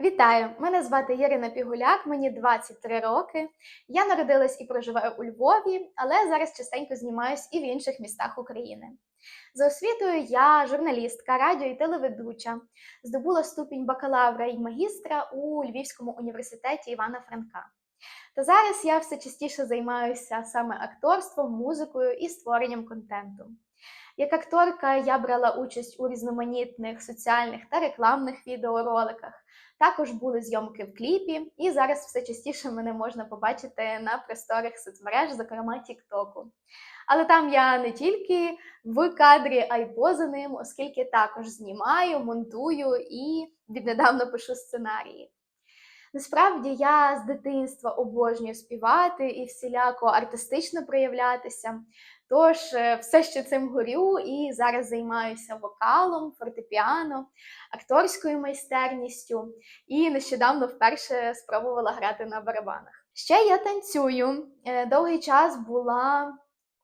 Вітаю! Мене звати Ірина Пігуляк, мені 23 роки. Я народилась і проживаю у Львові, але зараз частенько знімаюсь і в інших містах України. За освітою я журналістка, радіо і телеведуча, здобула ступінь бакалавра і магістра у Львівському університеті Івана Франка. Та зараз я все частіше займаюся саме акторством, музикою і створенням контенту. Як акторка я брала участь у різноманітних соціальних та рекламних відеороликах. Також були зйомки в кліпі, і зараз все частіше мене можна побачити на просторах соцмереж, зокрема Тіктоку. Але там я не тільки в кадрі, а й поза ним, оскільки також знімаю, монтую і віднедавна пишу сценарії. Насправді я з дитинства обожнюю співати і всіляко артистично проявлятися. Тож е, все ще цим горю і зараз займаюся вокалом, фортепіано, акторською майстерністю і нещодавно вперше спробувала грати на барабанах. Ще я танцюю. Е, Довгий час була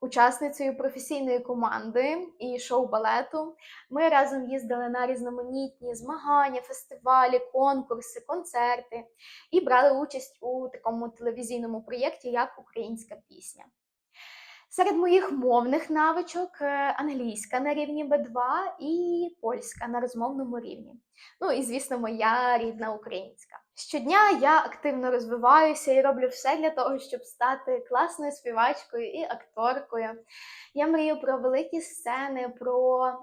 учасницею професійної команди і шоу-балету. Ми разом їздили на різноманітні змагання, фестивалі, конкурси, концерти і брали участь у такому телевізійному проєкті, як Українська пісня. Серед моїх мовних навичок е, англійська на рівні B2 і польська на розмовному рівні. Ну і, звісно, моя рідна українська. Щодня я активно розвиваюся і роблю все для того, щоб стати класною співачкою і акторкою. Я мрію про великі сцени, про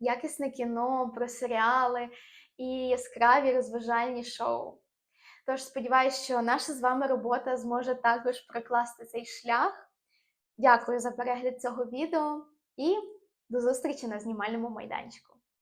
якісне кіно, про серіали і яскраві розважальні шоу. Тож сподіваюся, що наша з вами робота зможе також прокласти цей шлях. Дякую за перегляд цього відео і до зустрічі на знімальному майданчику.